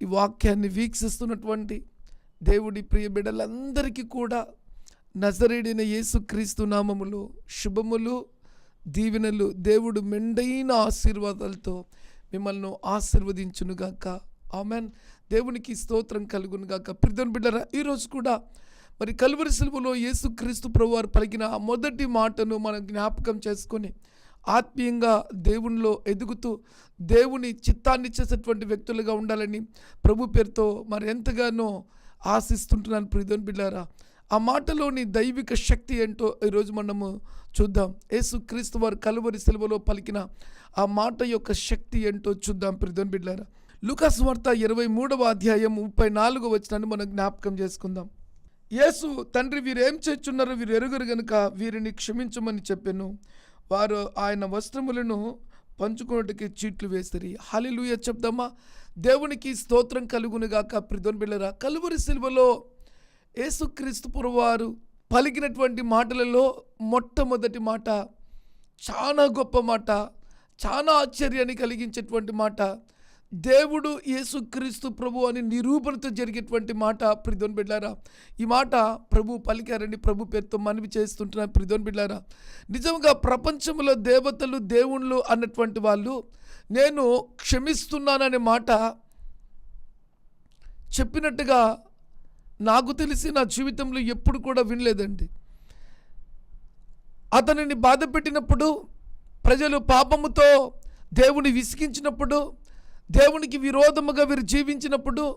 ఈ వాక్యాన్ని వీక్షిస్తున్నటువంటి దేవుడి ప్రియ బిడ్డలందరికీ కూడా నజరేడిన యేసుక్రీస్తు నామములు శుభములు దీవెనలు దేవుడు మెండైన ఆశీర్వాదాలతో మిమ్మల్ని ఆశీర్వదించునుగాక. ఆమెన్. దేవునికి స్తోత్రం కలుగునుగాక. ప్రిధన్ బిడ్డరా ఈరోజు కూడా మరి కలువరి సిలువలో యేసుక్రీస్తు ప్రభువారు పలికిన మొదటి మాటను మనం జ్ఞాపకం చేసుకొని ఆత్మీయంగా దేవునిలో ఎదుగుతూ దేవుని చిత్తాన్ని చేసేటువంటి వ్యక్తులుగా ఉండాలని ప్రభు పేరుతో మరి ఎంతగానో ఆశిస్తుంటున్నాను ప్రిధోన్ బిడ్డారా. ఆ మాటలోని దైవిక శక్తి ఏంటో ఈరోజు మనము చూద్దాం. యేసు క్రీస్తు వారు కలువరి సెలవులో పలికిన ఆ మాట యొక్క శక్తి ఏంటో చూద్దాం ప్రిధోన్ బిడ్డారా. లుకాస్ వార్త ఇరవై మూడవ అధ్యాయం ముప్పై నాలుగో వచ్చినాన్ని మనం జ్ఞాపకం చేసుకుందాం. యేసు తండ్రి వీరేం చేస్తున్నారో వీరు ఎరుగరు గనుక వీరిని క్షమించమని చెప్పాను. వారు ఆయన వస్త్రములను పంచుకున్నట్టుకి చీట్లు వేసిరి. హలిలుయ చెప్దామా? దేవునికి స్తోత్రం కలుగునుగాక ప్రిధోన్ బిళ్ళరా. కలువరి శిల్వలో యేసుక్రీస్తు పురవారు పలికినటువంటి మాటలలో మొట్టమొదటి మాట చాలా గొప్ప మాట చాలా ఆశ్చర్యాన్ని కలిగించేటువంటి మాట దేవుడు యేసుక్రీస్తు ప్రభు అని నిరూపణతో జరిగేటువంటి మాట. ప్రిధోన్ బిడ్లారా ఈ మాట ప్రభు పలికారని ప్రభు పేరుతో మనవి చేస్తుంటున్న ప్రిధోన్ బిడ్లారా నిజంగా ప్రపంచంలో దేవతలు దేవుళ్ళు అన్నటువంటి వాళ్ళు నేను క్షమిస్తున్నాననే మాట చెప్పినట్టుగా నాకు తెలిసి నా జీవితంలో ఎప్పుడు కూడా వినలేదండి. అతనిని బాధ పెట్టినప్పుడు ప్రజలు పాపముతో దేవుని విసిగించినప్పుడు దేవునికి విరోధముగా వీరు జీవించినప్పుడు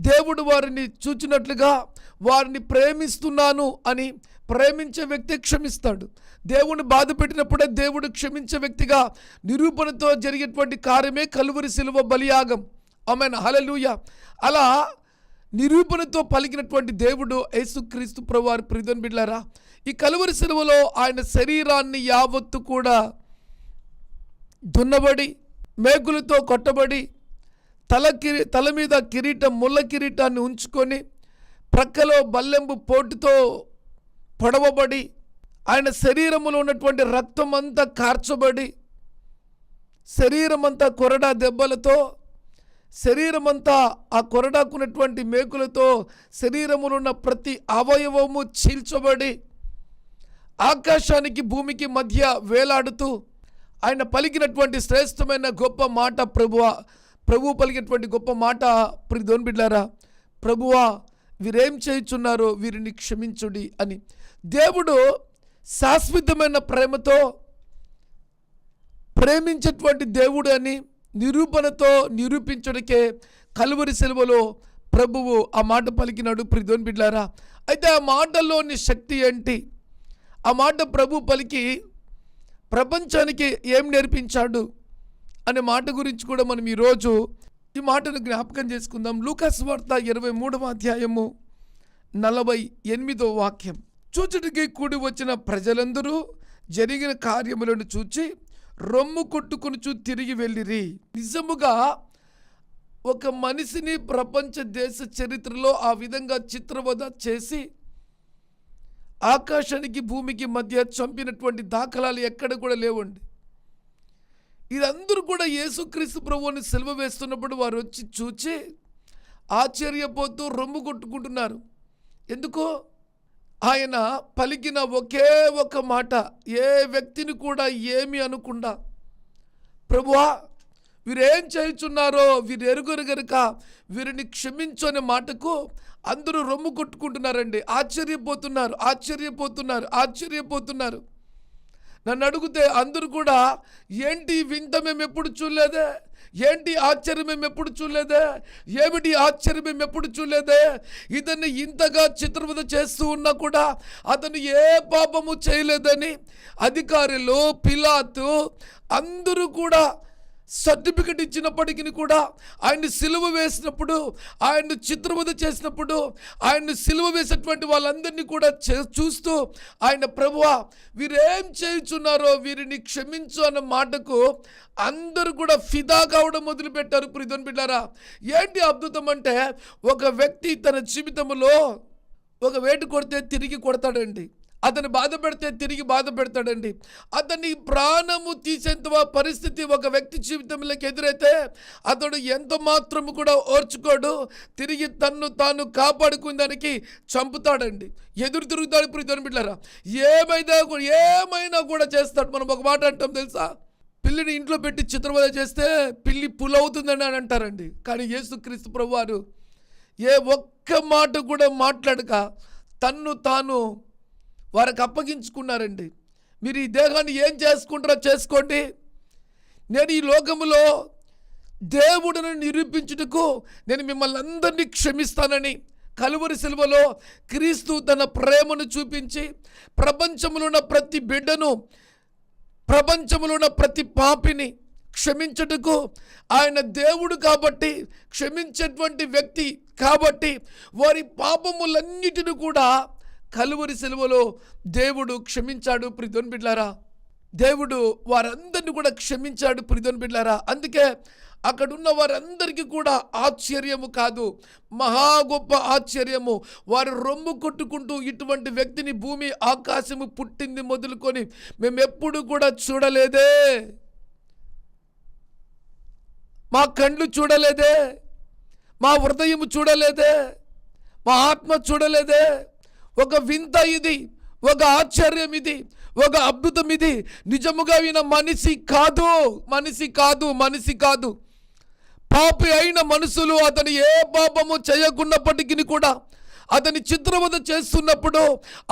దేవుడు వారిని చూచినట్లుగా వారిని ప్రేమిస్తున్నాను అని ప్రేమించే వ్యక్తి క్షమిస్తాడు. దేవుని బాధ పెట్టినప్పుడే దేవుడు క్షమించే వ్యక్తిగా నిరూపణతో జరిగేటువంటి కార్యమే కలువరి శిలువ బలియాగం. ఆమెన్. హలలుయ అలా నిరూపణతో పలికినటువంటి దేవుడు యేసుక్రీస్తు ప్రభువారి ప్రిధన్ బిడ్లారా ఈ కలువరి సెలవులో ఆయన శరీరాన్ని యావత్తు కూడా దున్నబడి మేకులతో కొట్టబడి తల కిరి తల మీద కిరీటం ముళ్ళ కిరీటాన్ని ఉంచుకొని ప్రక్కలో బల్లెంబు పోటుతో పొడవబడి ఆయన శరీరములో ఉన్నటువంటి రక్తం అంతా కార్చబడి శరీరం అంతా కొరడా దెబ్బలతో శరీరమంతా ఆ కొరడాకున్నటువంటి మేకులతో శరీరములో ఉన్న ప్రతి అవయవము చీల్చబడి ఆకాశానికి భూమికి మధ్య వేలాడుతూ ఆయన పలికినటువంటి శ్రేష్టమైన గొప్ప మాట ప్రభువా ప్రభు పలికినటువంటి గొప్ప మాట ప్రిధోన్ బిడ్లారా ప్రభువా వీరేం చేయుచున్నారో వీరిని క్షమించుడి అని. దేవుడు శాశ్వతమైన ప్రేమతో ప్రేమించేటువంటి దేవుడు అని నిరూపణతో నిరూపించడకే కలువరి సెలవులో ప్రభువు ఆ మాట పలికినాడు ప్రిధోన్ బిడ్లారా అయితే ఆ మాటలోని శక్తి ఏంటి? ఆ మాట ప్రభు పలికి ప్రపంచానికి ఏం నేర్పించాడు అనే మాట గురించి కూడా మనం ఈరోజు ఈ మాటను జ్ఞాపకం చేసుకుందాం. లూకాస్ వార్త ఇరవై మూడవ అధ్యాయము నలభై ఎనిమిదో వాక్యం. చూచుటికి కూడి వచ్చిన ప్రజలందరూ జరిగిన కార్యములను చూచి రొమ్ము కొట్టుకొనుచు తిరిగి వెళ్ళిరి. నిజముగా ఒక మనిషిని ప్రపంచ దేశ చరిత్రలో ఆ విధంగా చిత్రవద చేసి ఆకాశానికి భూమికి మధ్య చంపినటువంటి దాఖలాలు ఎక్కడ కూడా లేవండి. ఇదందరూ కూడా యేసుక్రీస్తు ప్రభువుని సెలవు వేస్తున్నప్పుడు వారు వచ్చి చూచి ఆశ్చర్యపోతూ రొమ్ము కొట్టుకుంటున్నారు. ఎందుకో? ఆయన పలికిన ఒకే ఒక మాట ఏ వ్యక్తిని కూడా ఏమి అనకుండా ప్రభువా వీరేం చేయుచున్నారో వీరు ఎరుగురు గనుక వీరిని క్షమించు అనే మాటకు అందరూ రొమ్ము కొట్టుకుంటున్నారండి. ఆశ్చర్యపోతున్నారు ఆశ్చర్యపోతున్నారు ఆశ్చర్యపోతున్నారు. నన్ను అడిగితే అందరూ కూడా ఏంటి వింత మేము ఎప్పుడు చూడలేదే? ఏంటి ఆశ్చర్యం మేము ఎప్పుడు చూడలేదే? ఏమిటి ఆశ్చర్యం మేము ఎప్పుడు చూడలేదే? ఇతన్ని ఇంతగా చిత్రవద చేస్తూ ఉన్నా కూడా అతను ఏ పాపము చేయలేదని అధికారులు పిలాతు అందరూ కూడా సర్టిఫికెట్ ఇచ్చినప్పటికీ కూడా ఆయన్ని సిలువ వేసినప్పుడు ఆయన్ని చిత్రవద చేసినప్పుడు ఆయన్ని సిలువ వేసేటువంటి వాళ్ళందరినీ కూడా చే- చూస్తూ ఆయన ప్రభువ వీరేం చేయుచున్నారో వీరిని క్షమించు అన్న మాటకు అందరూ కూడా ఫిదా కావడం మొదలుపెట్టారు. ప్రిధన్ బిడ్డారా ఏంటి అద్భుతం అంటే ఒక వ్యక్తి తన జీవితంలో ఒక వేటు కొడితే తిరిగి కొడతాడండి. అతను బాధ పెడితే తిరిగి బాధ పెడతాడండి అతని ప్రాణము తీసేంత పరిస్థితి ఒక వ్యక్తి జీవితంలోకి ఎదురైతే అతడు ఎంత మాత్రము కూడా ఓర్చుకోడు. తిరిగి తన్ను తాను కాపాడుకుందానికి చంపుతాడండి. ఎదురు తిరుగుతాడు ఇప్పుడు ఇద్దరు బిడ్డారా ఏమైనా కూడా ఏమైనా కూడా చేస్తాడు. మనం ఒక మాట అంటాం తెలుసా? పిల్లిని ఇంట్లో పెట్టి చిత్రవద చేస్తే పిల్లి పులవుతుందని అని అంటారండి. కానీ యేసుక్రీస్తు క్రీస్తు ప్రభువారు ఏ ఒక్క మాట కూడా మాట్లాడక తన్ను తాను వారికి అప్పగించుకున్నారండి. మీరు ఈ దేహాన్ని ఏం చేసుకుంటారో చేసుకోండి. నేను ఈ లోకములో దేవుడిని నిరూపించుటకు నేను మిమ్మల్ని అందరినీ క్షమిస్తానని కలువరి శిల్వలో క్రీస్తు తన ప్రేమను చూపించి ప్రపంచంలో ఉన్న ప్రతి బిడ్డను ప్రపంచంలో ఉన్న ప్రతి పాపిని క్షమించుటకు ఆయన దేవుడు కాబట్టి క్షమించేటువంటి వ్యక్తి కాబట్టి వారి పాపములన్నిటిని కూడా కలువరి సెలవులో దేవుడు క్షమించాడు ప్రిధోన్ బిడ్లారా. దేవుడు వారందరిని కూడా క్షమించాడు ప్రిధోన్ బిడ్లారా. అందుకే అక్కడున్న వారందరికీ కూడా ఆశ్చర్యము కాదు మహా గొప్ప ఆశ్చర్యము. వారు రొమ్ము కొట్టుకుంటూ ఇటువంటి వ్యక్తిని భూమి ఆకాశము పుట్టింది మొదలుకొని మేమెప్పుడు కూడా చూడలేదే. మా కండ్లు చూడలేదే మా హృదయం చూడలేదే మా ఆత్మ చూడలేదే. ఒక వింత ఇది ఒక ఆశ్చర్యం ఇది ఒక అద్భుతం ఇది. నిజముగా ఈయన మనిషి కాదు మనిషి కాదు మనిషి కాదు. పాపి అయిన మనుషులు అతను ఏ పాపము చేయకున్నప్పటికీ కూడా అతని చిత్రవద చేస్తున్నప్పుడు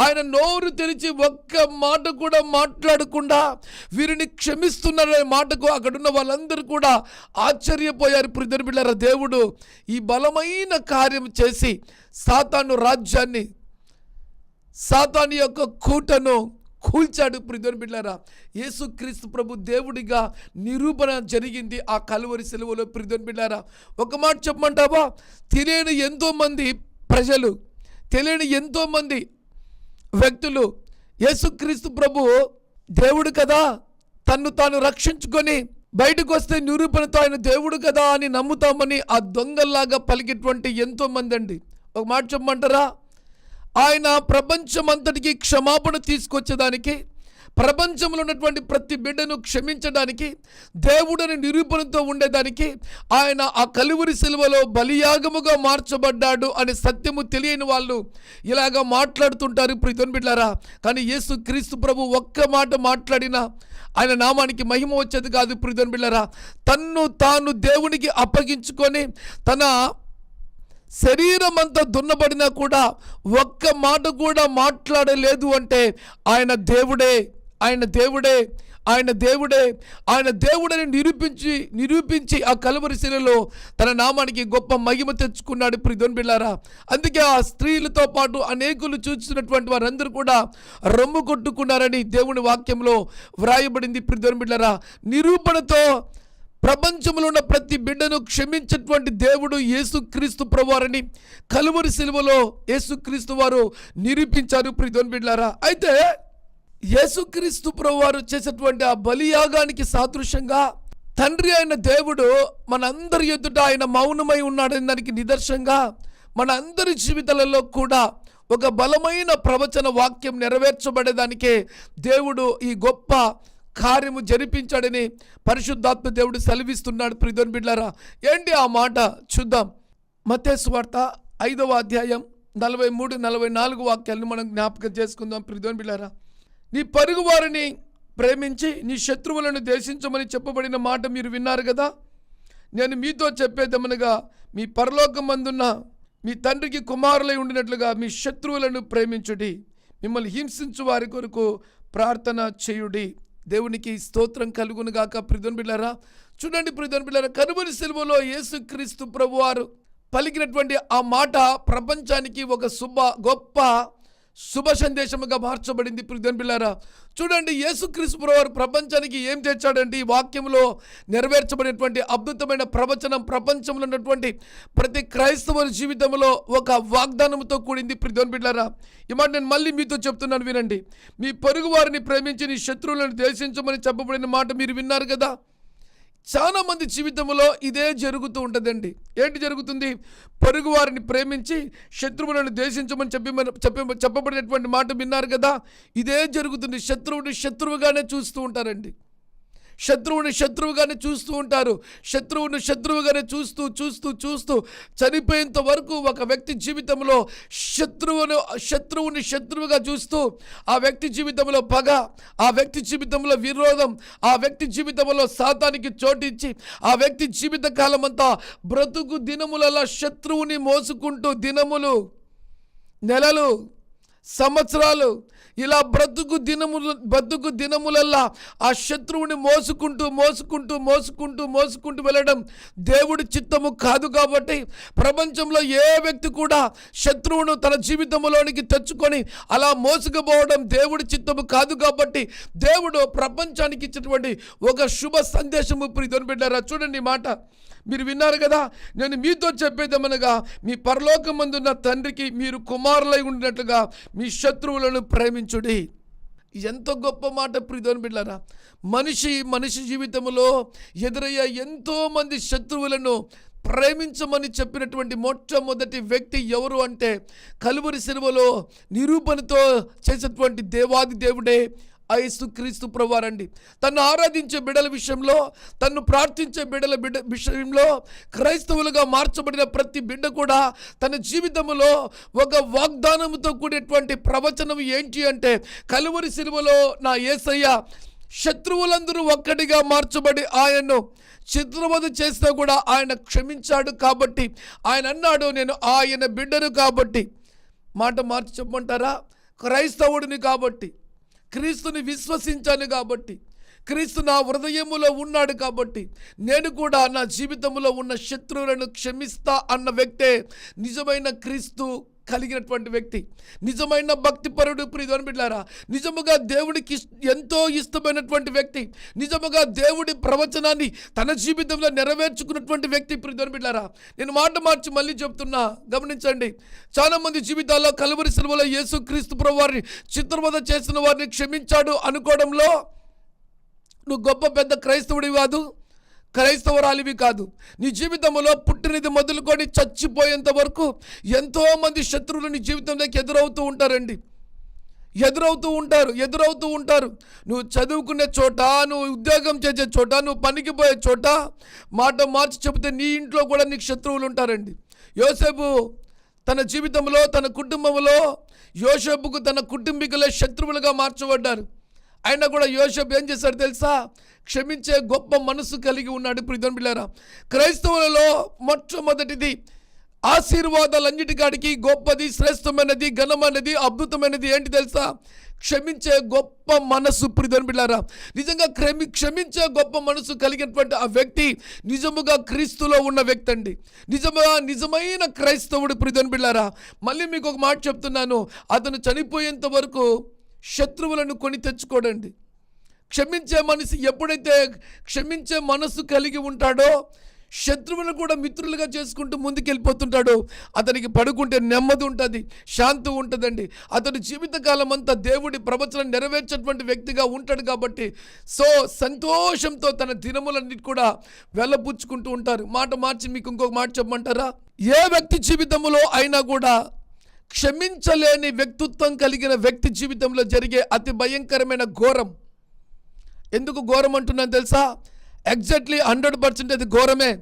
ఆయన నోరు తెరిచి ఒక్క మాట కూడా మాట్లాడకుండా వీరిని క్షమిస్తున్నారనే మాటకు అక్కడున్న వాళ్ళందరూ కూడా ఆశ్చర్యపోయారు. ప్రిదర్బిళ్ళర దేవుడు ఈ బలమైన కార్యం చేసి సాతాను రాజ్యాన్ని సాతాని యొక్క కూటను కూల్చాడు ప్రిధుని బిడ్డారా యేసుక్రీస్తు ప్రభు దేవుడిగా నిరూపణ జరిగింది ఆ కలువరి సెలవులో ప్రిధుని బిడ్డారా ఒక మాట చెప్పమంటావా? తెలియని ఎంతోమంది ప్రజలు తెలియని ఎంతోమంది వ్యక్తులు యేసుక్రీస్తు ప్రభు దేవుడు కదా తన్ను తాను రక్షించుకొని బయటకు వస్తే నిరూపణతో ఆయన దేవుడు కదా అని నమ్ముతామని ఆ దొంగల్లాగా పలికేటువంటి ఎంతోమంది అండి. ఒక మాట చెప్పమంటారా? ఆయన ప్రపంచమంతటికి క్షమాపణ తీసుకొచ్చేదానికి ప్రపంచంలో ఉన్నటువంటి ప్రతి బిడ్డను క్షమించడానికి దేవుడని నిరూపణతో ఉండేదానికి ఆయన ఆ కలువరి సిలువలో బలియాగముగా మార్చబడ్డాడు అనే సత్యము తెలియని వాళ్ళు ఇలాగ మాట్లాడుతుంటారు ఇప్పుడు బిడ్డారా కానీ యేసు క్రీస్తు ప్రభు ఒక్క మాట మాట్లాడినా ఆయన నామానికి మహిమ వచ్చేది కాదు ప్రీతం బిడ్డారా తన్ను తాను దేవునికి అప్పగించుకొని తన శరీరం అంతా దున్నబడినా కూడా ఒక్క మాట కూడా మాట్లాడలేదు అంటే ఆయన దేవుడే ఆయన దేవుడే ఆయన దేవుడే ఆయన దేవుడని నిరూపించి నిరూపించి ఆ కలువరి శిలలో తన నామానికి గొప్ప మహిమ తెచ్చుకున్నాడు. ప్రిధోన్ బిళ్ళారా అందుకే ఆ స్త్రీలతో పాటు అనేకులు చూసినటువంటి వారందరూ కూడా రొమ్ము కొట్టుకున్నారని దేవుని వాక్యంలో వ్రాయబడింది. ప్రిధోన్ బిళ్ళారా నిరూపణతో ప్రపంచంలో ఉన్న ప్రతి బిడ్డను క్షమించేటువంటి దేవుడు యేసుక్రీస్తు ప్రభువారని కలువరి శిలువలో యేసుక్రీస్తు వారు నిరూపించారు. ప్రిధోన్ బిడ్లారా అయితే యేసుక్రీస్తు ప్రభువారు చేసేటువంటి ఆ బలియాగానికి సాదృశ్యంగా తండ్రి అయిన దేవుడు మనందరి ఎదుట ఆయన మౌనమై ఉన్నాడని దానికి నిదర్శనంగా మన అందరి జీవితాలలో కూడా ఒక బలమైన ప్రవచన వాక్యం నెరవేర్చబడేదానికే దేవుడు ఈ గొప్ప కార్యము జరిపించాడని పరిశుద్ధాత్మ దేవుడు సెలవిస్తున్నాడు. ప్రిధోన్ బిడ్లారా ఏంటి ఆ మాట? చూద్దాం. మతేసు వార్త ఐదవ అధ్యాయం నలభై మూడు నలభై నాలుగు వాక్యాలను మనం జ్ఞాపకం చేసుకుందాం. ప్రిధోన్ బిడ్లారా నీ పరుగు వారిని ప్రేమించి నీ శత్రువులను దేశించమని చెప్పబడిన మాట మీరు విన్నారు కదా? నేను మీతో చెప్పేదమనగా మీ పరలోకమందున్న మీ తండ్రికి కుమారులై ఉండినట్లుగా మీ శత్రువులను ప్రేమించుడి మిమ్మల్ని హింసించు వారి కొరకు ప్రార్థన చేయుడి. దేవునికి స్తోత్రం కలుగును గాక ప్రిధన్ బిళ్ళరా చూడండి ప్రిధన్ బిళ్ళరా కనుమరి సెలవులో యేసుక్రీస్తు ప్రభువారు పలికినటువంటి ఆ మాట ప్రపంచానికి ఒక శుభ గొప్ప శుభ సందేశముగా మార్చబడింది ప్రియుని పిల్లారా చూడండి యేసుక్రీస్తు వారు ప్రపంచానికి ఏం తెచ్చాడంటే ఈ వాక్యంలో నెరవేర్చబడినటువంటి అద్భుతమైన ప్రవచనం ప్రపంచంలో ఉన్నటువంటి ప్రతి క్రైస్తవుని జీవితంలో ఒక వాగ్దానంతో కూడింది ప్రియుని పిల్లారా ఈ మాట నేను మళ్ళీ మీతో చెప్తున్నాను వినండి. మీ పొరుగు వారిని ప్రేమించి నీ శత్రువులను ద్వేషించమని చెప్పబడిన మాట మీరు విన్నారు కదా. చాలా మంది జీవితంలో ఇదే జరుగుతూ ఉంటుందండి. ఏంటి జరుగుతుంది? పరుగు వారిని ప్రేమించి శత్రువులను ద్వేషించమని చెప్పి చెప్పి చెప్పబడినటువంటి మాట విన్నారు కదా? ఇదే జరుగుతుంది. శత్రువుని శత్రువుగానే చూస్తూ ఉంటారండి. శత్రువుని శత్రువుగానే చూస్తూ ఉంటారు. శత్రువుని శత్రువుగానే చూస్తూ చూస్తూ చూస్తూ చనిపోయేంత వరకు ఒక వ్యక్తి జీవితంలో శత్రువును శత్రువుని శత్రువుగా చూస్తూ ఆ వ్యక్తి జీవితంలో పగ ఆ వ్యక్తి జీవితంలో విరోధం ఆ వ్యక్తి జీవితంలో సాతానికి చోటిచ్చి ఆ వ్యక్తి జీవిత కాలం అంతా బ్రతుకు దినములలో శత్రువుని మోసుకుంటూ దినములు నెలలు సంవత్సరాలు ఇలా బ్రతుకు దినములు బ్రతుకు దినములల్లా ఆ శత్రువుని మోసుకుంటూ మోసుకుంటూ మోసుకుంటూ మోసుకుంటూ వెళ్ళడం దేవుడి చిత్తము కాదు కాబట్టి ప్రపంచంలో ఏ వ్యక్తి కూడా శత్రువును తన జీవితంలోనికి తెచ్చుకొని అలా మోసుకుపోవడం దేవుడి చిత్తము కాదు కాబట్టి దేవుడు ప్రపంచానికి ఇచ్చినటువంటి ఒక శుభ సందేశము ప్రియతను పెట్టారా? చూడండి మాట. మీరు విన్నారు కదా? నేను మీతో చెప్పేదేమనగా మీ పరలోకమందున్న తండ్రికి మీరు కుమారులై ఉండినట్లుగా మీ శత్రువులను ప్రేమించుడి. ఎంత గొప్ప మాట ప్రియతోని బిడ్డారా మనిషి మనిషి జీవితంలో ఎదురయ్యే ఎంతోమంది శత్రువులను ప్రేమించమని చెప్పినటువంటి మొట్టమొదటి వ్యక్తి ఎవరు అంటే కలువరి సినిమలో నిరూపణతో చేసేటువంటి దేవాది దేవుడే ఐసు క్రీస్తు ప్రభువారండి. తను ఆరాధించే బిడల విషయంలో తను ప్రార్థించే బిడల బిడ్డ విషయంలో క్రైస్తవులుగా మార్చబడిన ప్రతి బిడ్డ కూడా తన జీవితంలో ఒక వాగ్దానంతో కూడినటువంటి ప్రవచనం ఏంటి అంటే కలువరి సిలువలో నా ఏసయ్య శత్రువులందరూ ఒక్కటిగా మార్చబడి ఆయన్ను చిత్రవధ చేస్తే కూడా ఆయన క్షమించాడు కాబట్టి ఆయన అన్నాడు నేను ఆయన బిడ్డను కాబట్టి. మాట మార్చి చెప్పమంటారా? క్రైస్తవుడిని కాబట్టి. క్రీస్తుని విశ్వసించాను కాబట్టి క్రీస్తు నా హృదయములో ఉన్నాడు కాబట్టి నేను కూడా నా జీవితంలో ఉన్న శత్రువులను క్షమిస్తా అన్న వ్యక్తే నిజమైన క్రీస్తు కలిగినటువంటి వ్యక్తి. నిజమైన భక్తిపరుడు ప్రియని బిడ్డారా నిజముగా దేవుడికి ఎంతో ఇష్టమైనటువంటి వ్యక్తి నిజముగా దేవుడి ప్రవచనాన్ని తన జీవితంలో నెరవేర్చుకున్నటువంటి వ్యక్తి ప్రియని బిడ్డారా నేను మాట మార్చి మళ్ళీ చెప్తున్నా గమనించండి. చాలామంది జీవితాల్లో కలువరి సిలువలో యేసు క్రీస్తు వారిని చిత్రవద చేసిన వారిని క్షమించాడు అనుకోవడంలో నువ్వు గొప్ప పెద్ద క్రైస్తవుడి కాదు. క్రైస్తవరాలివి కాదు. నీ జీవితంలో పుట్టినది మొదలుకొని చచ్చిపోయేంత వరకు ఎంతోమంది శత్రువులు నీ జీవితంలోకి ఎదురవుతూ ఉంటారండి. ఎదురవుతూ ఉంటారు ఎదురవుతూ ఉంటారు. నువ్వు చదువుకునే చోట నువ్వు ఉద్యోగం చేసే చోట నువ్వు పనికి పోయే చోట మాట మార్చి చెబితే నీ ఇంట్లో కూడా నీకు శత్రువులు ఉంటారండి. యోసేపు తన జీవితంలో తన కుటుంబంలో యోసేపుకు తన కుటుంబీకులే శత్రువులుగా మార్చబడ్డారు. అయినా కూడా యోషబ్ ఏం చేశాడు తెలుసా? క్షమించే గొప్ప మనసు కలిగి ఉన్నాడు ప్రిధన్ బిళ్ళారా. క్రైస్తవులలో మొట్టమొదటిది ఆశీర్వాదాలన్నిటికాడికి గొప్పది శ్రేష్టమైనది ఘనమైనది అద్భుతమైనది ఏంటి తెలుసా? క్షమించే గొప్ప మనసు ప్రిధన్ బిళ్ళారా. నిజంగా క్షమి క్షమించే గొప్ప మనసు కలిగినటువంటి ఆ వ్యక్తి నిజముగా క్రీస్తులో ఉన్న వ్యక్తి అండి. నిజముగా నిజమైన క్రైస్తవుడు ప్రిధన్ బిళ్ళారా. మళ్ళీ మీకు ఒక మాట చెప్తున్నాను. అతను చనిపోయేంత వరకు శత్రువులను కొని తెచ్చుకోడండి. క్షమించే మనిషి ఎప్పుడైతే క్షమించే మనస్సు కలిగి ఉంటాడో శత్రువులను కూడా మిత్రులుగా చేసుకుంటూ ముందుకెళ్ళిపోతుంటాడు. అతనికి పడుకుంటే నెమ్మది ఉంటుంది శాంతి ఉంటుందండి. అతని జీవితకాలం అంతా దేవుడి ప్రవచనం నెరవేర్చేటువంటి వ్యక్తిగా ఉంటాడు కాబట్టి సో సంతోషంతో తన దినములన్నిటి కూడా వెళ్ళబుచ్చుకుంటూ ఉంటారు. మాట మార్చి మీకు ఇంకొక మాట చెప్పమంటారా? ఏ వ్యక్తి జీవితంలో అయినా కూడా క్షమించలేని వ్యక్తిత్వం కలిగిన వ్యక్తి జీవితంలో జరిగే అతి భయంకరమైన ఘోరం. ఎందుకు ఘోరం అంటున్నాను తెలుసా? ఎగ్జాక్ట్లీ హండ్రెడ్ పర్సెంట్ అది ఘోరమే.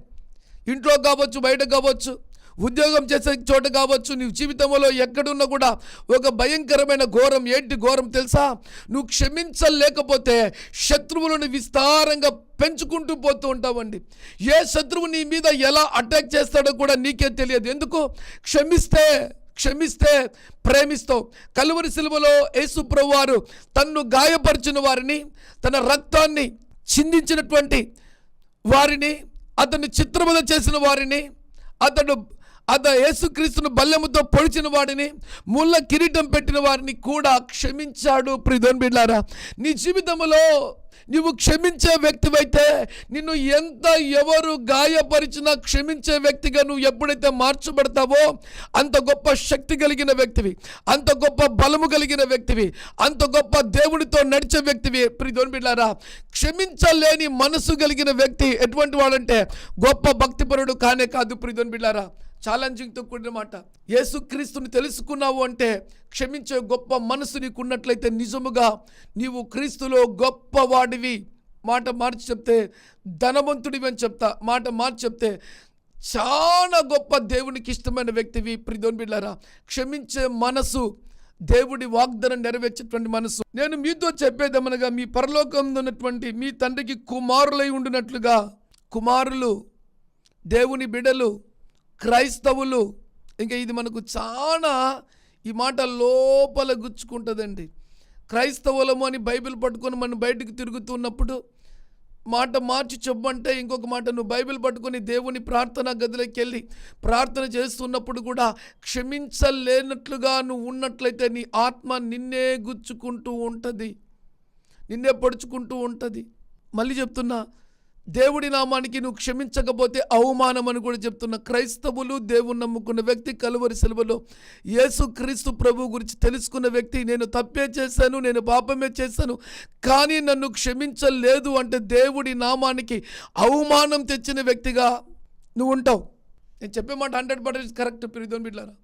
ఇంట్లో కావచ్చు బయట కావచ్చు ఉద్యోగం చేసే చోట కావచ్చు నీ జీవితంలో ఎక్కడున్నా కూడా ఒక భయంకరమైన ఘోరం. ఏంటి ఘోరం తెలుసా? నువ్వు క్షమించలేకపోతే శత్రువులను విస్తారంగా పెంచుకుంటూ పోతూ ఉంటావండి. ఏ శత్రువు నీ మీద ఎలా అటాక్ చేస్తాడో కూడా నీకే తెలియదు. ఎందుకు? క్షమిస్తే క్షమిస్తే ప్రేమిస్తావు కలువరి శిలువలో యేసుప్రభు వారు తన్ను గాయపరిచిన వారిని తన రక్తాన్ని చిందించినటువంటి వారిని అతన్ని చిత్రమద చేసిన వారిని అతడు అత యేసుక్రీస్తును బల్లెముతో పొడిచిన వాడిని ముళ్ళ కిరీటం పెట్టిన వారిని కూడా క్షమించాడు. ప్రిధోన్ బిడ్లారా నీ జీవితంలో నువ్వు క్షమించే వ్యక్తివైతే నిన్ను ఎంత ఎవరు గాయపరిచినా క్షమించే వ్యక్తిగా నువ్వు ఎప్పుడైతే మార్చబడతావో అంత గొప్ప శక్తి కలిగిన వ్యక్తివి అంత గొప్ప బలము కలిగిన వ్యక్తివి అంత గొప్ప దేవుడితో నడిచే వ్యక్తివి. ప్రిధోన్ బిడ్లారా క్షమించలేని మనసు కలిగిన వ్యక్తి ఎటువంటి వాడంటే గొప్ప భక్తిపరుడు కానే కాదు. ప్రిధోన్ బిడ్లారా ఛాలెంజింగ్తో కూడిన మాట. యేసుక్రీస్తుని తెలుసుకున్నావు అంటే క్షమించే గొప్ప మనసు నీకు ఉన్నట్లయితే నిజముగా నీవు క్రీస్తులో గొప్పవాడివి. మాట మార్చి చెప్తే ధనవంతుడివి అని చెప్తా. మాట మార్చి చెప్తే చాలా గొప్ప దేవునికి ఇష్టమైన వ్యక్తివి. ప్రిదోన్ బిళ్ళారా క్షమించే మనసు దేవుడి వాగ్దానం నెరవేర్చేటువంటి మనసు. నేను మీతో చెప్పేదమనగా మీ పరలోకంలో ఉన్నటువంటి మీ తండ్రికి కుమారులై ఉండినట్లుగా కుమారులు దేవుని బిడలు క్రైస్తవులు. ఇంకా ఇది మనకు చాలా ఈ మాట లోపల గుచ్చుకుంటుందండి. క్రైస్తవులము అని బైబిల్ పట్టుకొని మనం బయటకు తిరుగుతున్నప్పుడు మాట మార్చి చెప్పంటే ఇంకొక మాట నువ్వు బైబిల్ పట్టుకొని దేవుని ప్రార్థన గదిలోకి వెళ్ళి ప్రార్థన చేస్తున్నప్పుడు కూడా క్షమించలేనట్లుగా నువ్వు ఉన్నట్లయితే నీ ఆత్మ నిన్నే గుచ్చుకుంటూ ఉంటుంది. నిన్నే పొడుచుకుంటూ ఉంటుంది. మళ్ళీ చెప్తున్నా దేవుడి నామానికి నువ్వు క్షమించకపోతే అవమానం అని కూడా చెప్తున్న క్రైస్తవులు దేవుని నమ్ముకున్న వ్యక్తి కలువరి సెలవులో యేసు క్రీస్తు ప్రభు గురించి తెలుసుకున్న వ్యక్తి నేను తప్పే చేశాను నేను పాపమే చేశాను కానీ నన్ను క్షమించలేదు అంటే దేవుడి నామానికి అవమానం తెచ్చిన వ్యక్తిగా నువ్వు ఉంటావు. నేను చెప్పే మాట హండ్రెడ్ పర్సెంట్ కరెక్ట్ ప్రిదోన్ బిడ్లారా.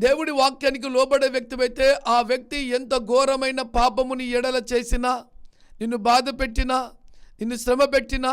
దేవుడి వాక్యానికి లోబడే వ్యక్తివైతే ఆ వ్యక్తి ఎంత ఘోరమైన పాపముని ఎడల చేసినా నిన్ను బాధ పెట్టినా నిన్ను శ్రమ పెట్టినా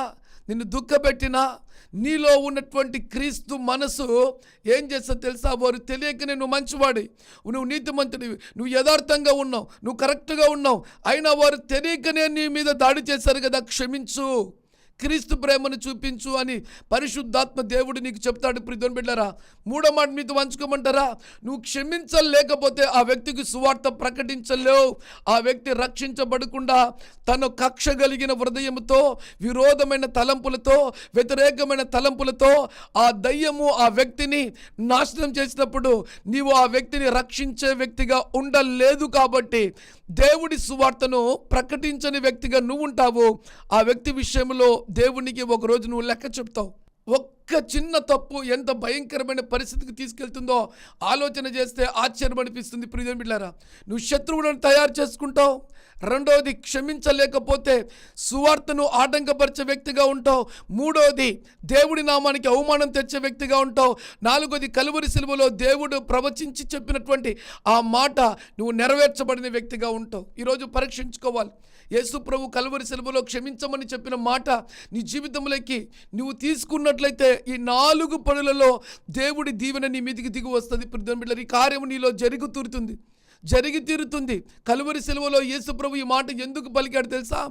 నిన్ను దుఃఖపెట్టినా నీలో ఉన్నటువంటి క్రీస్తు మనసు ఏం చేస్తా తెలుసా? వారు తెలియకనే నువ్వు మంచివాడి. నువ్వు నీతిమంతుడివి. నువ్వు యథార్థంగా ఉన్నావు. నువ్వు కరెక్ట్గా ఉన్నావు. అయినా వారు తెలియకనే నీ మీద దాడి చేశారు కదా. క్షమించు. క్రీస్తు ప్రేమను చూపించు అని పరిశుద్ధాత్మ దేవుడు నీకు చెప్తాడు. ప్రిధోన్ బిడ్డరా మూడో మాట మీతో వంచుకోమంటారా నువ్వు క్షమించలేకపోతే ఆ వ్యక్తికి సువార్త ప్రకటించలేవు. ఆ వ్యక్తి రక్షించబడకుండా తను కక్ష కలిగిన హృదయంతో విరోధమైన తలంపులతో వ్యతిరేకమైన తలంపులతో ఆ దయ్యము ఆ వ్యక్తిని నాశనం చేసినప్పుడు నీవు ఆ వ్యక్తిని రక్షించే వ్యక్తిగా ఉండలేదు కాబట్టి దేవుడి సువార్తను ప్రకటించని వ్యక్తిగా నువ్వు ఉంటావు. ఆ వ్యక్తి విషయంలో దేవునికి ఒక రోజు నువ్వు లెక్క చెప్తావు. ఒక్క చిన్న తప్పు ఎంత భయంకరమైన పరిస్థితికి తీసుకెళ్తుందో ఆలోచన చేస్తే ఆశ్చర్యం అనిపిస్తుంది ప్రియం బిడ్డారా నువ్వు శత్రువులను తయారు చేసుకుంటావు. రెండవది క్షమించలేకపోతే సువార్తను ఆటంకపరిచే వ్యక్తిగా ఉంటావు. మూడోది దేవుడి నామానికి అవమానం తెచ్చే వ్యక్తిగా ఉంటావు. నాలుగోది కలువరి సిలువలో దేవుడు ప్రవచించి చెప్పినటువంటి ఆ మాట నువ్వు నెరవేర్చబడిన వ్యక్తిగా ఉంటావు. ఈరోజు పరీక్షించుకోవాలి. యేసు ప్రభు కలువరి సెలవులో క్షమించమని చెప్పిన మాట నీ జీవితంలోకి నువ్వు తీసుకున్నట్లయితే ఈ నాలుగు పనులలో దేవుడి దీవెన నీ మీదికి దిగి వస్తుంది. ప్రతి ఈ కార్యము నీలో జరుగుతురుతుంది జరిగి తీరుతుంది. కలువరి సెలవులో యేసుప్రభు ఈ మాట ఎందుకు పలికాడు తెలుసా?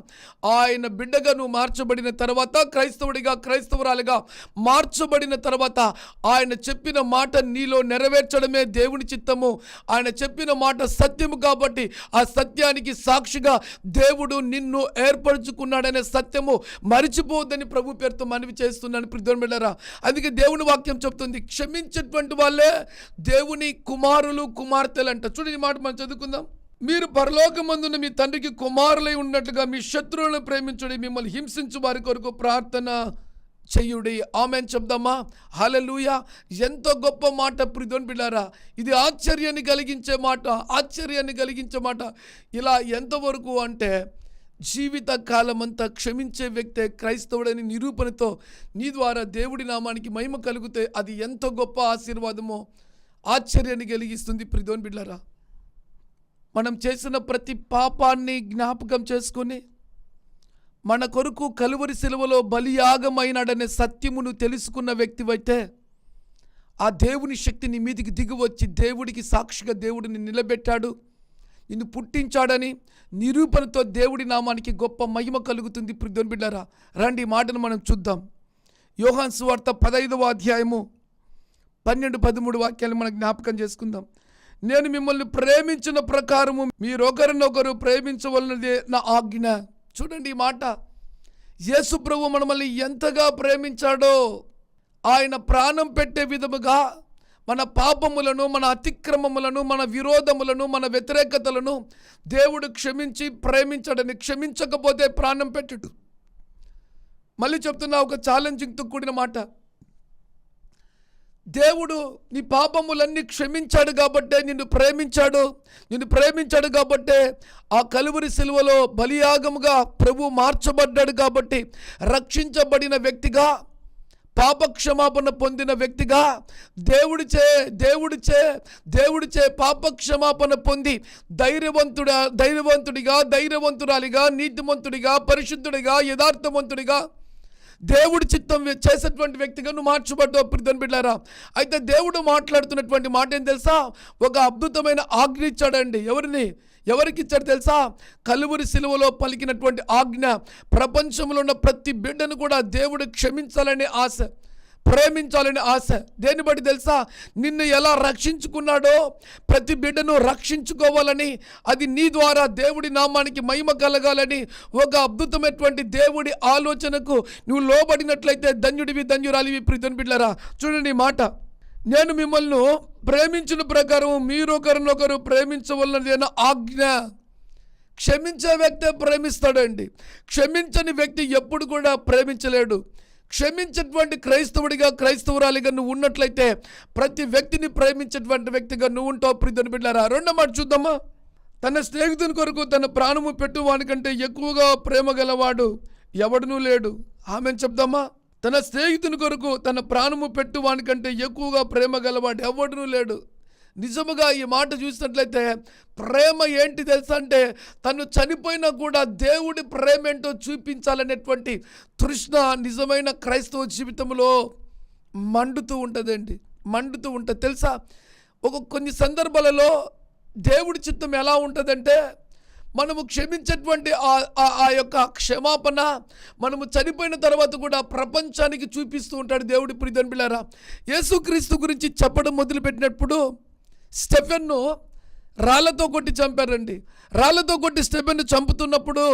ఆయన బిడ్డగా నువ్వు మార్చబడిన తర్వాత క్రైస్తవుడిగా క్రైస్తవురాలుగా మార్చబడిన తర్వాత ఆయన చెప్పిన మాట నీలో నెరవేర్చడమే దేవుని చిత్తము. ఆయన చెప్పిన మాట సత్యము కాబట్టి ఆ సత్యానికి సాక్షిగా దేవుడు నిన్ను ఏర్పరచుకున్నాడనే సత్యము మరిచిపోవద్దని ప్రభు పేరుతో మనవి చేస్తున్నాను ప్రిధోన్ బిడ్డరా అందుకే దేవుని వాక్యం చెప్తుంది క్షమించేటువంటి వాళ్ళే దేవుని కుమారులు కుమార్తెలు అంట చూడండి మాట మనం చదువుకుందాం. మీరు పరలోకమందున్న మీ తండ్రికి కుమారులై ఉన్నట్లుగా మీ శత్రువులను ప్రేమించుడి మిమ్మల్ని హింసించు వారి కొరకు ప్రార్థన చెయ్యుడి ఆమెన్ చెప్దామా? హలలుయ ఎంతో గొప్ప మాట ప్రిధోన్ బిడ్డారా. ఇది ఆశ్చర్యాన్ని కలిగించే మాట ఆశ్చర్యాన్ని కలిగించే మాట. ఇలా ఎంతవరకు అంటే జీవిత కాలమంతా క్షమించే వ్యక్తే క్రైస్తవుడని నిరూపణతో నీ ద్వారా దేవుడి నామానికి మహిమ కలిగితే అది ఎంతో గొప్ప ఆశీర్వాదమో ఆశ్చర్యాన్ని కలిగిస్తుంది ప్రిధోన్ బిళ్ళారా మనం చేసిన ప్రతి పాపాన్ని జ్ఞాపకం చేసుకొని మన కొరకు కలువరి సెలవులో బలియాగమైనాడనే సత్యమును తెలుసుకున్న వ్యక్తివైతే ఆ దేవుని శక్తిని మీదికి దిగివచ్చి దేవుడికి సాక్షిగా దేవుడిని నిలబెట్టాడు. నిన్ను పుట్టించాడని నిరూపణతో దేవుడి నామానికి గొప్ప మహిమ కలుగుతుంది. ఇప్పుడు బిడ్డారా రండి మాటను మనం చూద్దాం. యోహాన్ సువార్త పదైదవ అధ్యాయము పన్నెండు పదమూడు వాక్యాలు మనం జ్ఞాపకం చేసుకుందాం. నేను మిమ్మల్ని ప్రేమించిన ప్రకారము మీరొకరినొకరు ప్రేమించవలనదే నా ఆజ్ఞ. చూడండి ఈ మాట. యేసు ప్రభు మనల్ని ఎంతగా ప్రేమించాడో ఆయన ప్రాణం పెట్టే విధముగా మన పాపములను మన అతిక్రమములను మన విరోధములను మన వ్యతిరేకతలను దేవుడు క్షమించి ప్రేమించడని క్షమించకపోతే ప్రాణం పెట్టడు. మళ్ళీ చెప్తున్నా ఒక ఛాలెంజింగ్తో కూడిన మాట. దేవుడు నీ పాపములన్నీ క్షమించాడు కాబట్టే నిన్ను ప్రేమించాడు. నిన్ను ప్రేమించాడు కాబట్టే ఆ కలువరి సిలువలో బలియాగముగా ప్రభు మార్చబడ్డాడు కాబట్టి రక్షించబడిన వ్యక్తిగా పాపక్షమాపణ పొందిన వ్యక్తిగా దేవుడిచే దేవుడిచే దేవుడిచే పాపక్షమాపణ పొంది ధైర్యవంతుడా ధైర్యవంతుడిగా ధైర్యవంతురాలిగా నీతిమంతుడిగా పరిశుద్ధుడిగా యథార్థవంతుడిగా దేవుడి చిత్తం చేసేటువంటి వ్యక్తిగా నువ్వు మార్చబడ్డావు ప్రిధన్ బిడ్డారా అయితే దేవుడు మాట్లాడుతున్నటువంటి మాట ఏం తెలుసా? ఒక అద్భుతమైన ఆజ్ఞ ఇచ్చాడండి. ఎవరిని? ఎవరికి ఇచ్చాడు తెలుసా? కలువురి సిలువలో పలికినటువంటి ఆజ్ఞ. ప్రపంచంలో ఉన్న ప్రతి బిడ్డను కూడా దేవుడు క్షమించాలనే ఆశ. ప్రేమించాలని ఆశ. దేని బట్టి తెలుసా? నిన్ను ఎలా రక్షించుకున్నాడో ప్రతి బిడ్డను రక్షించుకోవాలని అది నీ ద్వారా దేవుడి నామానికి మహిమ కలగాలని ఒక అద్భుతమైనటువంటి దేవుడి ఆలోచనకు నువ్వు లోబడినట్లయితే ధన్యుడివి ధన్యురాలివి ప్రీతన్ బిడ్డరా చూడండి మాట. నేను మిమ్మల్ని ప్రేమించిన ప్రకారం మీరు ఒకరినొకరు ప్రేమించవలనది ఆజ్ఞ? క్షమించే వ్యక్తే ప్రేమిస్తాడండి. క్షమించని వ్యక్తి ఎప్పుడు కూడా ప్రేమించలేడు. క్షమించేటువంటి క్రైస్తవుడిగా క్రైస్తవురాలిగా నువ్వు ఉన్నట్లయితే ప్రతి వ్యక్తిని ప్రేమించేటువంటి వ్యక్తిగా నువ్వు ఉంటావు ప్రీతిని బిడ్డారా రెండో మాట చూద్దామా? తన స్నేహితుని కొరకు తన ప్రాణము పెట్టువానికంటే ఎక్కువగా ప్రేమ గలవాడు ఎవడునూ లేడు. ఆమె చెప్దామా? తన స్నేహితుని కొరకు తన ప్రాణము పెట్టు వానికంటే ఎక్కువగా ప్రేమ గలవాడు ఎవడునూ లేడు. నిజముగా ఈ మాట చూసినట్లయితే ప్రేమ ఏంటి తెలుసా అంటే తను చనిపోయినా కూడా దేవుడి ప్రేమ ఏంటో చూపించాలనేటువంటి తృష్ణ నిజమైన క్రైస్తవ జీవితంలో మండుతూ ఉంటుందండి. మండుతూ ఉంటుంది. తెలుసా? ఒక కొన్ని సందర్భాలలో దేవుడి చిత్తం ఎలా ఉంటుందంటే మనము క్షమించేటువంటి ఆ- యొక్క క్షమాపణ మనము చనిపోయిన తర్వాత కూడా ప్రపంచానికి చూపిస్తూ ఉంటాడు దేవుడి ప్రిధన్ బిళ్ళారా యేసుక్రీస్తు గురించి చెప్పడం మొదలుపెట్టినప్పుడు స్టెఫెన్ను రాళ్ళతో కొట్టి చంపారండి. రాళ్ళతో కొట్టి స్టెఫెన్ను చంపుతున్నప్పుడు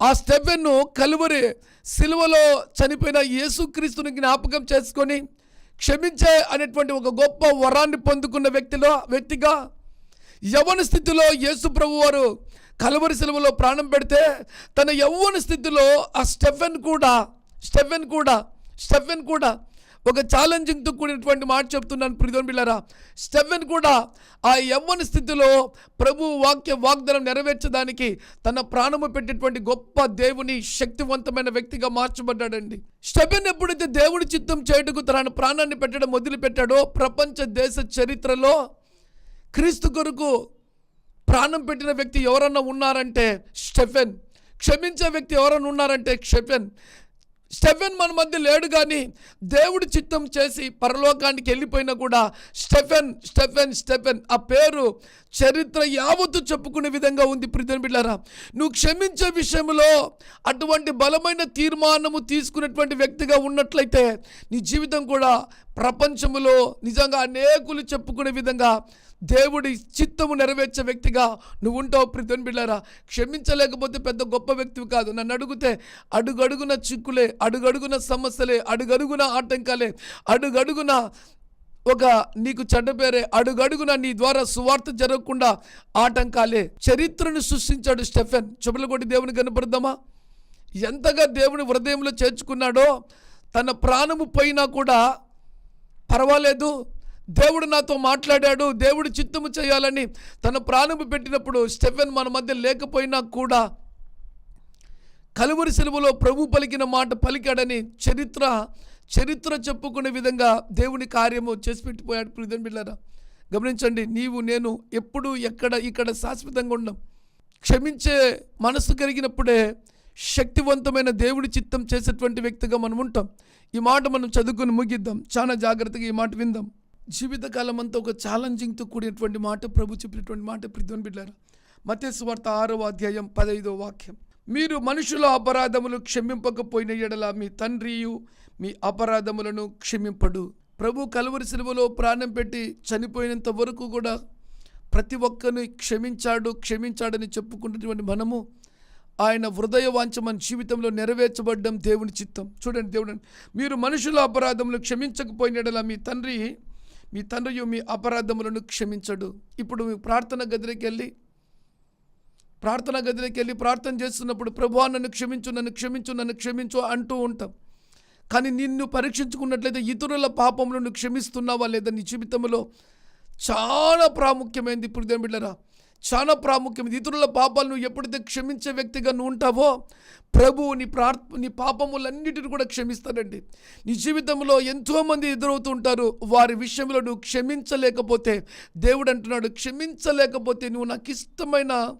ఆ స్టెఫెన్ను కలువరి సిలువలో చనిపోయిన యేసుక్రీస్తుని జ్ఞాపకం చేసుకొని క్షమించే అనేటువంటి ఒక గొప్ప వరాన్ని పొందుకున్న వ్యక్తిలో వ్యక్తిగా యవన స్థితిలో యేసు ప్రభు వారు కలువరి సిలువలో ప్రాణం పెడితే తన యవ్వన స్థితిలో ఆ స్టెఫెన్ కూడా స్టెఫెన్ కూడా స్టెఫెన్ కూడా ఒక ఛాలెంజింగ్తో కూడినటువంటి మాట చెప్తున్నాను ప్రిధోన్ బిళ్ళరా. స్టెఫెన్ కూడా ఆ యవ్వని స్థితిలో ప్రభు వాక్య వాగ్దానం నెరవేర్చడానికి తన ప్రాణము పెట్టేటువంటి గొప్ప దేవుని శక్తివంతమైన వ్యక్తిగా మార్చబడ్డాడండి. స్టెఫెన్ ఎప్పుడైతే దేవుడి చిత్తం చేయుటకు తన ప్రాణాన్ని పెట్టడం మొదలుపెట్టాడో ప్రపంచ దేశ చరిత్రలో క్రీస్తు కొరకు ప్రాణం పెట్టిన వ్యక్తి ఎవరన్నా ఉన్నారంటే స్టెఫెన్. క్షమించే వ్యక్తి ఎవరన్నా ఉన్నారంటే క్షెఫెన్ స్టెఫెన్ మన మధ్య లేడు కానీ దేవుడి చిత్తం చేసి పరలోకానికి వెళ్ళిపోయినా కూడా స్టెఫెన్ స్టెఫెన్ స్టెఫెన్ ఆ పేరు చరిత్ర యావత్తు చెప్పుకునే విధంగా ఉంది. ప్రితన్ బిడ్డారా నువ్వు క్షమించే విషయంలో అటువంటి బలమైన తీర్మానము తీసుకునేటువంటి వ్యక్తిగా ఉన్నట్లయితే నీ జీవితం కూడా ప్రపంచములో నిజంగా అనేకులు చెప్పుకునే విధంగా దేవుడి చిత్తము నెరవేర్చే వ్యక్తిగా నువ్వు ఉంటావు ప్రతిని బిళ్ళారా క్షమించలేకపోతే పెద్ద గొప్ప వ్యక్తివి కాదు. నన్ను అడిగితే అడుగడుగున చిక్కులే అడుగడుగున సమస్యలే అడుగడుగున ఆటంకాలే అడుగడుగున ఒక నీకు చెడ్డ పేరే అడుగడుగున నీ ద్వారా సువార్త జరగకుండా ఆటంకాలే. చరిత్రను సృష్టించాడు స్టెఫెన్. చెప్పులు దేవుని కనపడదామా ఎంతగా దేవుని హృదయంలో చేర్చుకున్నాడో తన ప్రాణము పోయినా కూడా పర్వాలేదు. దేవుడు నాతో మాట్లాడాడు దేవుడు చిత్తము చేయాలని తన ప్రాణము పెట్టినప్పుడు స్టెఫెన్ మన మధ్య లేకపోయినా కూడా కలువరి సెలవులో ప్రభు పలికిన మాట పలికాడని చరిత్ర చరిత్ర చెప్పుకునే విధంగా దేవుని కార్యము చేసి పెట్టిపోయాడు ప్రిదన్ బిళ్ళరా గమనించండి నీవు నేను ఎప్పుడు ఎక్కడ ఇక్కడ శాశ్వతంగా ఉండం. క్షమించే మనసు కలిగినప్పుడే శక్తివంతమైన దేవుడి చిత్తం చేసేటువంటి వ్యక్తిగా మనం ఉంటాం. ఈ మాట మనం చదువుకొని ముగిద్దాం. చాలా జాగ్రత్తగా ఈ మాట విందాం. జీవితకాలం అంతా ఒక ఛాలెంజింగ్తో కూడినటువంటి మాట ప్రభు చెప్పినటువంటి మాట ప్రిధ్వన్ బిడ్డారు మతేశ్వార్త ఆరవ అధ్యాయం పదైదో వాక్యం. మీరు మనుషుల అపరాధములు క్షమింపకపోయిన ఎడల మీ తండ్రియు మీ అపరాధములను క్షమింపడు. ప్రభు కలువరి సిలువలో ప్రాణం పెట్టి చనిపోయినంత వరకు కూడా ప్రతి ఒక్కరిని క్షమించాడు క్షమించాడని చెప్పుకుంటున్నటువంటి మనము ఆయన హృదయ వాంఛ మన జీవితంలో నెరవేర్చబడ్డం దేవుని చిత్తం. చూడండి దేవుడు మీరు మనుషుల అపరాధములు క్షమించకపోయినడలా మీ తండ్రి మీ తండ్రియు మీ అపరాధములను క్షమించడు. ఇప్పుడు మీ ప్రార్థన గదిలోకి వెళ్ళి ప్రార్థన గదిలోకి వెళ్ళి ప్రార్థన చేస్తున్నప్పుడు ప్రభు నన్ను క్షమించు నన్ను క్షమించు నన్ను క్షమించు అంటూ ఉంటాం. కానీ నిన్ను పరీక్షించుకున్నట్లయితే ఇతరుల పాపములను క్షమిస్తున్నావా లేదా నీ జీవితంలో? చాలా ప్రాముఖ్యమైనది ఇప్పుడు దేని బిడ్డరా చాలా ప్రాముఖ్యం. ఇతరుల పాపాలను ఎప్పుడైతే క్షమించే వ్యక్తిగా నువ్వు ఉంటావో ప్రభువు నీ ప్రార్ నీ పాపములన్నిటిని కూడా క్షమిస్తాడండి. నీ జీవితంలో ఎంతోమంది ఎదురవుతూ ఉంటారు. వారి విషయంలో నువ్వు క్షమించలేకపోతే దేవుడు అంటున్నాడు క్షమించలేకపోతే నువ్వు నాకు ఇష్టమైన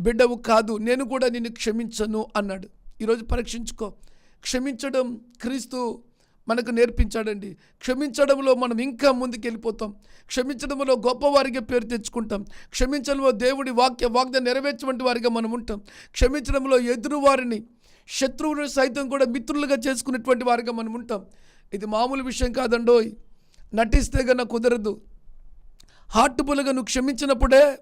బిడ్డవు కాదు. నేను కూడా నిన్ను క్షమించను అన్నాడు. ఈరోజు పరీక్షించుకో. క్షమించడం క్రీస్తు మనకు నేర్పించాడండి. క్షమించడంలో మనం ఇంకా ముందుకు వెళ్ళిపోతాం క్షమించడంలో గొప్పవారిగా పేరు తెచ్చుకుంటాం. క్షమించడంలో దేవుడి వాక్య వాగ్ద నెరవేర్చటువంటి వారిగా మనం ఉంటాం. క్షమించడంలో ఎదురువారిని శత్రువుని సైతం కూడా మిత్రులుగా చేసుకునేటువంటి వారిగా మనం ఉంటాం. ఇది మామూలు విషయం కాదండోయ్. నటిస్తే గన కుదరదు. హార్ట్బుల్గా నువ్వు క్షమించినప్పుడే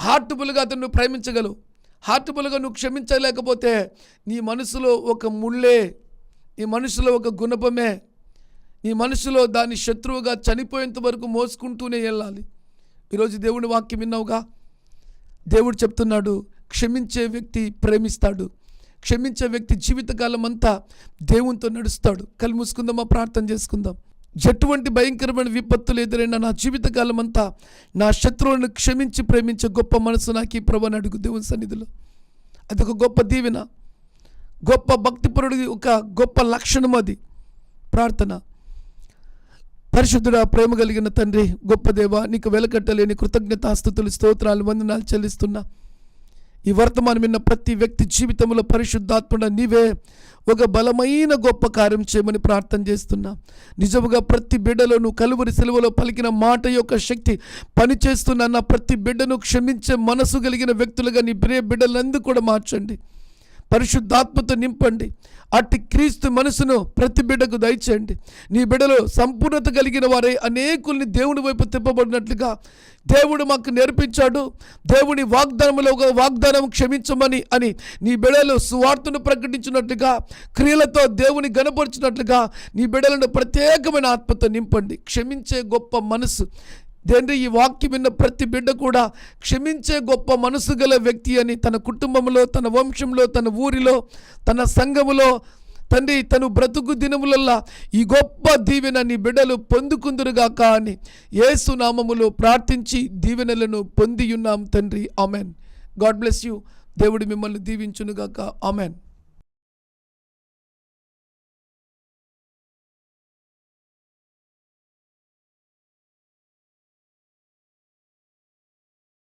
హార్ట్బుల్గా అతను నువ్వు ప్రేమించగలవు. హార్ట్బుల్గా నువ్వు క్షమించలేకపోతే నీ మనసులో ఒక ముళ్ళే నీ మనసులో ఒక గుణపమే. నీ మనసులో దాన్ని శత్రువుగా చనిపోయేంత వరకు మోసుకుంటూనే వెళ్ళాలి. ఈరోజు దేవుని వాక్యం విన్నావుగా? దేవుడు చెప్తున్నాడు క్షమించే వ్యక్తి ప్రేమిస్తాడు. క్షమించే వ్యక్తి జీవితకాలం అంతా దేవునితో నడుస్తాడు. కళ్ళు మూసుకుందామా? ప్రార్థన చేసుకుందాం. ఎటువంటి భయంకరమైన విపత్తులు ఎదురైనా నా జీవితకాలం అంతా నా శత్రువులను క్షమించి ప్రేమించే గొప్ప మనసు నాకు ఈ ప్రభు అడుగు దేవుని సన్నిధిలో. అదొక గొప్ప దీవెన. గొప్ప భక్తిపరుడి ఒక గొప్ప లక్షణం అది. ప్రార్థన. పరిశుద్ధుడ ప్రేమ కలిగిన తండ్రి గొప్ప దేవ నీకు వెలకట్టలేని కృతజ్ఞతాస్థుతులు స్తోత్రాలు వందనాలు చెల్లిస్తున్నా. ఈ వర్తమానం విన్న ప్రతి వ్యక్తి జీవితంలో పరిశుద్ధాత్మడ నీవే. ఒక బలమైన గొప్ప కార్యం చేయమని ప్రార్థన చేస్తున్నా. నిజముగా ప్రతి బిడ్డలో నువ్వు కలువరి సెలవులో పలికిన మాట యొక్క శక్తి పనిచేస్తున్న. నా ప్రతి బిడ్డను క్షమించే మనసు కలిగిన వ్యక్తులుగా నీ ప్రియ బిడ్డలందరూ కూడా మార్చండి. పరిశుద్ధాత్మతో నింపండి. అట్టి క్రీస్తు మనసును ప్రతి బిడ్డకు దయచేయండి. నీ బిడ్డలో సంపూర్ణత కలిగిన వారే అనేకుల్ని దేవుని వైపు తిప్పబడినట్లుగా దేవుడు మాకు నేర్పించాడు. దేవుని వాగ్దానంలో ఒక వాగ్దానం క్షమించమని అని నీ బిడలు సువార్తను ప్రకటించినట్లుగా క్రియలతో దేవుని గనపరిచినట్లుగా నీ బిడలను ప్రత్యేకమైన ఆత్మతో నింపండి. క్షమించే గొప్ప మనసు తండ్రి ఈ వాక్యం విన్న ప్రతి బిడ్డ కూడా క్షమించే గొప్ప మనసు గల వ్యక్తి అని తన కుటుంబంలో తన వంశంలో తన ఊరిలో తన సంఘములో. తండ్రి తను బ్రతుకు దినములల్లా ఈ గొప్ప దీవెన నీ బిడ్డలు పొందుకుందురుగాక అని ఏసునామములో ప్రార్థించి దీవెనలను పొందియున్నాం తండ్రి. ఆమెన్. God bless you. దేవుడు మిమ్మల్ని దీవించునుగాక. ఆమెన్.